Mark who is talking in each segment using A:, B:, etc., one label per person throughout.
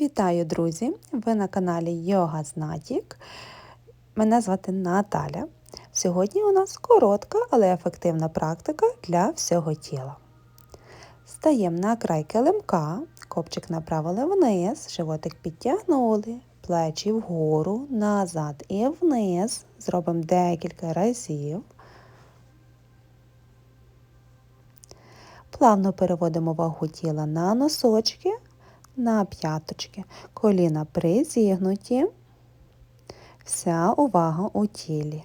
A: Вітаю, друзі! Ви на каналі Йога Знатік. Мене звати Наталя. Сьогодні у нас коротка, але ефективна практика для всього тіла. Стаємо на край килимка, копчик направили вниз, животик підтягнули, плечі вгору, назад і вниз. Зробимо декілька разів. Плавно переводимо вагу тіла на носочки на п'яточки, коліна призігнуті, вся увага у тілі.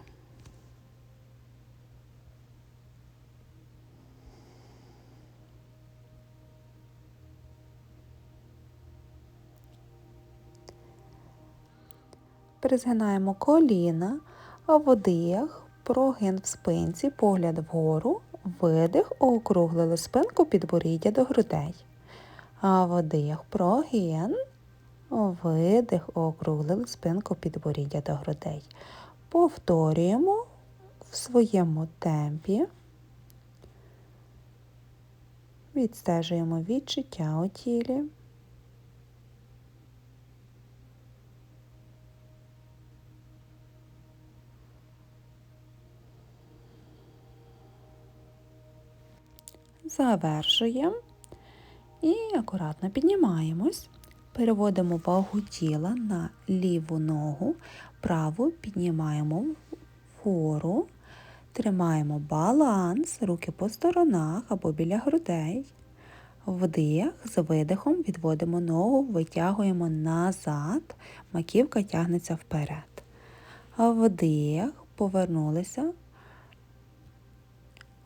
A: Призгинаємо коліна, вдих, прогин в спинці, погляд вгору, видих, округлили спинку підборіддя до грудей. А вдих, прогін, видих, округлили спинку підборіддя до грудей. Повторюємо в своєму темпі. Відстежуємо відчуття у тілі. Завершуємо. І акуратно піднімаємось, переводимо вагу тіла на ліву ногу, праву піднімаємо вгору, тримаємо баланс, руки по сторонах або біля грудей. Вдих, з видихом відводимо ногу, витягуємо назад, маківка тягнеться вперед. Вдих, повернулися.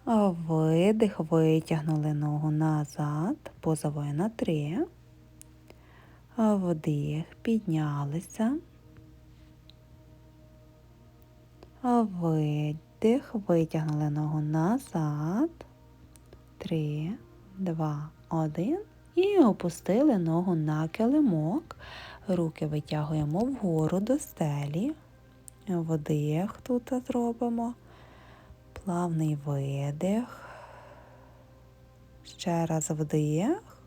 A: Видих, витягнули ногу назад, позовою на три. Вдих, піднялися. Видих, витягнули ногу назад. Три, два, один. І опустили ногу на килимок. Руки витягуємо вгору до стелі. Вдих тут зробимо плавний видих. Ще раз вдих.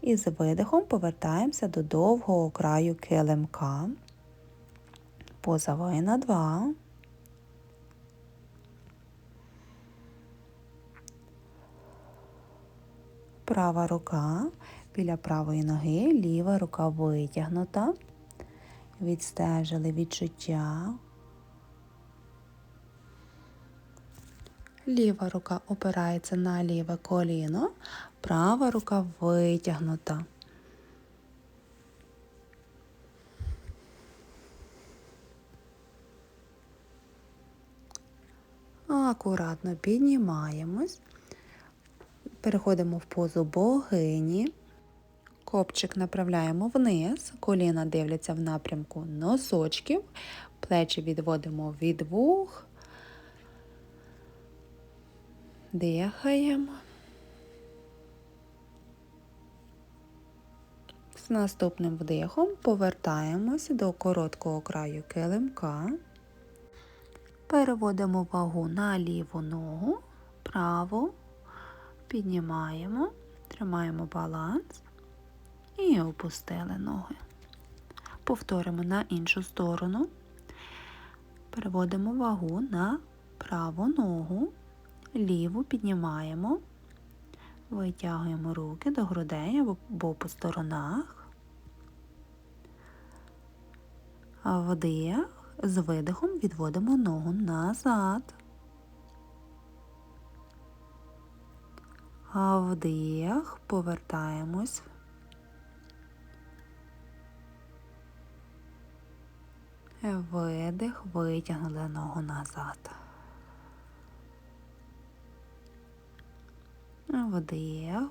A: І з видихом повертаємося до довгого краю килимка. Поза на два. Права рука біля правої ноги, ліва рука витягнута. Відстежили відчуття Ліва рука опирається на ліве коліно, права рука витягнута. Акуратно піднімаємось, переходимо в позу богині, копчик направляємо вниз, коліна дивляться в напрямку носочків, плечі відводимо від вух, Дихаємо. З наступним вдихом повертаємося до короткого краю килимка. Переводимо вагу на ліву ногу, праву, піднімаємо, тримаємо баланс і опустили ноги. Повторимо на іншу сторону. Переводимо вагу на праву ногу ліву піднімаємо, витягуємо руки до грудей або по сторонах, вдих, з видихом відводимо ногу назад. Вдих, повертаємось. Видих, витягнули ногу назад. Вдих,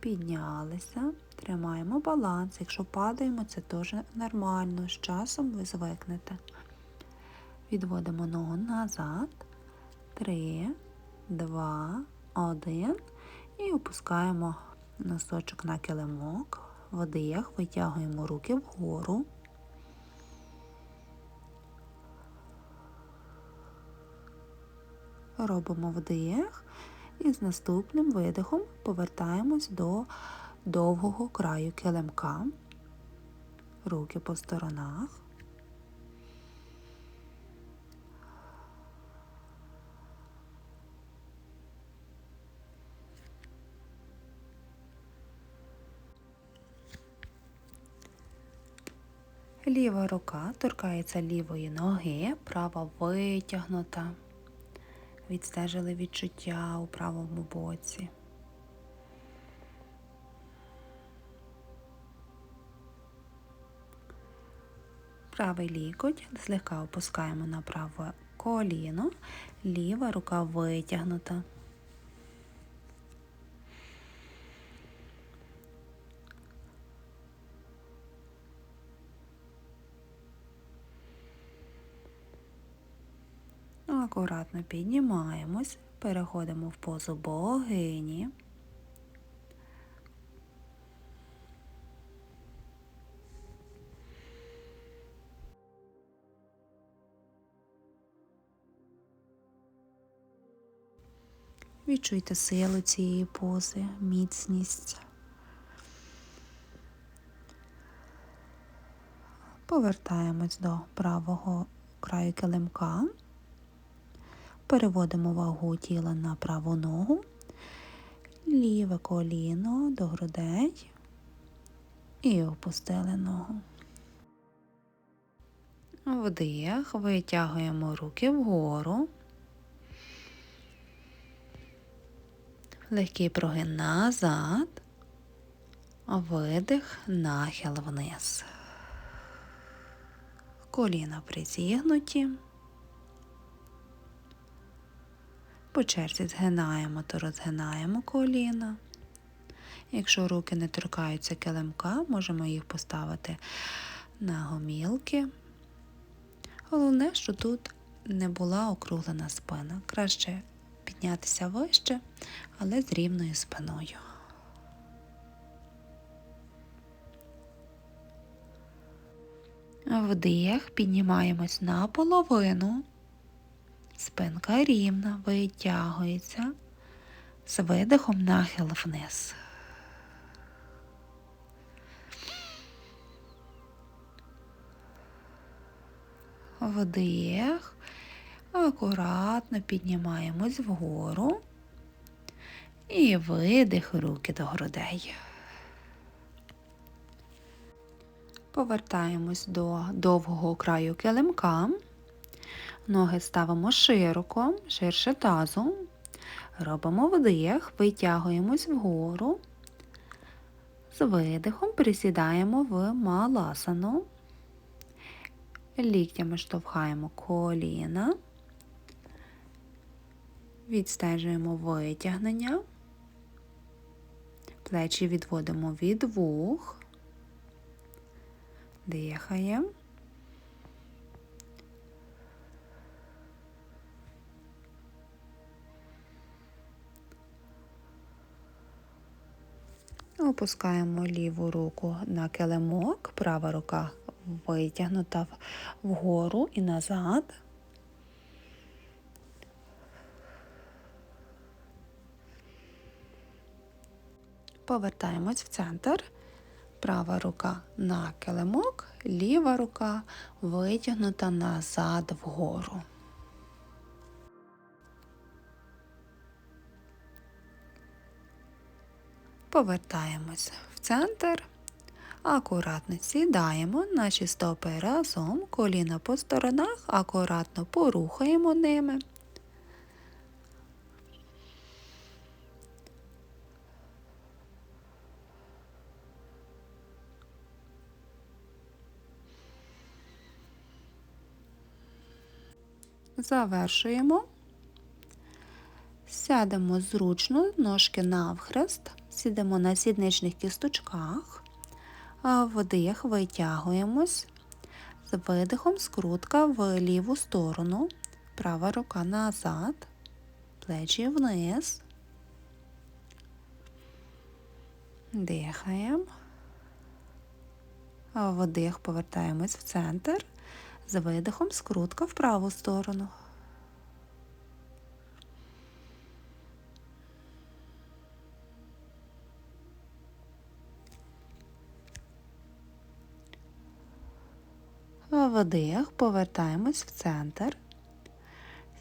A: піднялися, тримаємо баланс. Якщо падаємо, це теж нормально. З часом ви звикнете. Відводимо ногу назад. Три, два, один. І опускаємо носочок на килимок. Вдих, витягуємо руки вгору. Робимо вдих. І з наступним видихом повертаємось до довгого краю килимка. руки по сторонах. Ліва рука торкається лівої ноги, права витягнута. Відстежили відчуття у правому боці. Правий лікоть злегка опускаємо на праве коліно, ліва рука витягнута. Піднімаємось, переходимо в позу богині. Відчуйте силу цієї пози, міцність. Повертаємось до правого краю килимка. Переводимо вагу тіла на праву ногу, ліве коліно до грудей і опустили ногу. Вдих, витягуємо руки вгору. Легкий прогин назад, видих, нахил вниз. Коліна призігнуті. По черзі згинаємо, то розгинаємо коліна. Якщо руки не торкаються килимка, можемо їх поставити на гомілки. Головне, що тут не була округлена спина. Краще піднятися вище, але з рівною спиною. Вдих, піднімаємось на половину. Спинка рівна, витягується з видихом нахил вниз. Вдих, акуратно піднімаємось вгору і видих руки до грудей. Повертаємось до довгого краю килимка. Ноги ставимо широко, ширше тазу. Робимо вдих, витягуємось вгору. З видихом присідаємо в маласану. Ліктями штовхаємо коліна. Відстежуємо витягнення. Плечі відводимо від вух. Дихаємо. Опускаємо ліву руку на килимок, права рука витягнута вгору і назад. Повертаємось в центр. Права рука на килимок, ліва рука витягнута назад вгору. Повертаємось в центр. Акуратно сідаємо, наші стопи разом, коліна по сторонах, акуратно порухаємо ними. Завершуємо. Сядемо зручно, ножки навхрест, сідемо на сідничних кісточках, вдих, витягуємось, з видихом скрутка в ліву сторону, права рука назад, плечі вниз. Дихаємо. Вдих, повертаємось в центр. З видихом скрутка в праву сторону. Вдих, повертаємось в центр,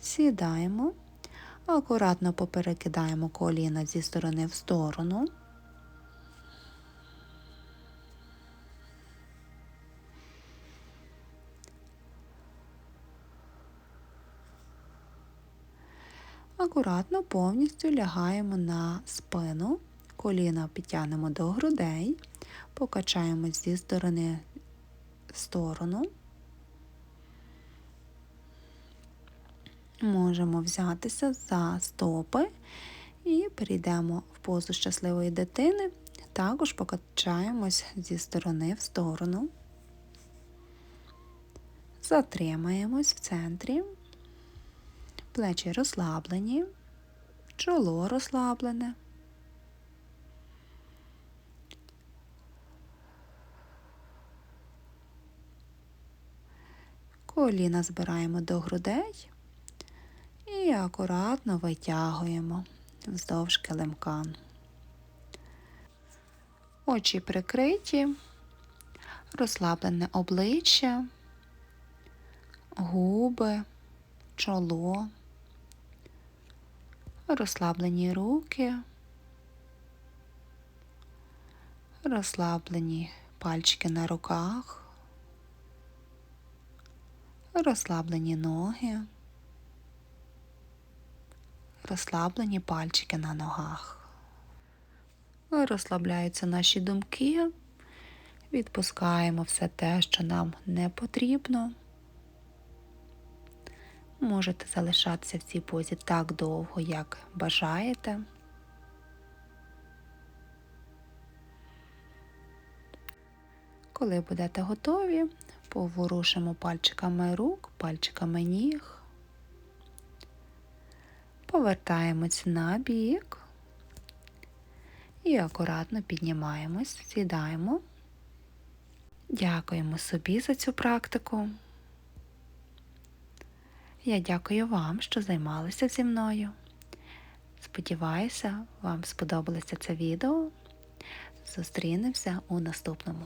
A: сідаємо, акуратно поперекидаємо коліна зі сторони в сторону. Акуратно повністю лягаємо на спину, коліна підтягнемо до грудей, покачаємось зі сторони в сторону. Можемо взятися за стопи і перейдемо в позу щасливої дитини. Також покачаємось зі сторони в сторону. Затримаємось в центрі. Плечі розслаблені, чоло розслаблене. Коліна збираємо до грудей акуратно витягуємо вздовж килимка. Очі прикриті, розслаблене обличчя, губи, чоло, розслаблені руки, розслаблені пальчики на руках розслаблені ноги, розслаблені пальчики на ногах. Розслабляються наші думки, відпускаємо все те, що нам не потрібно. Можете залишатися в цій позі так довго, як бажаєте. Коли будете готові, поворушимо пальчиками рук, пальчиками ніг, повертаємось на бік і акуратно піднімаємось, сідаємо. Дякуємо собі за цю практику. Я дякую вам, що займалися зі мною. Сподіваюся, вам сподобалося це відео. Зустрінемося у наступному.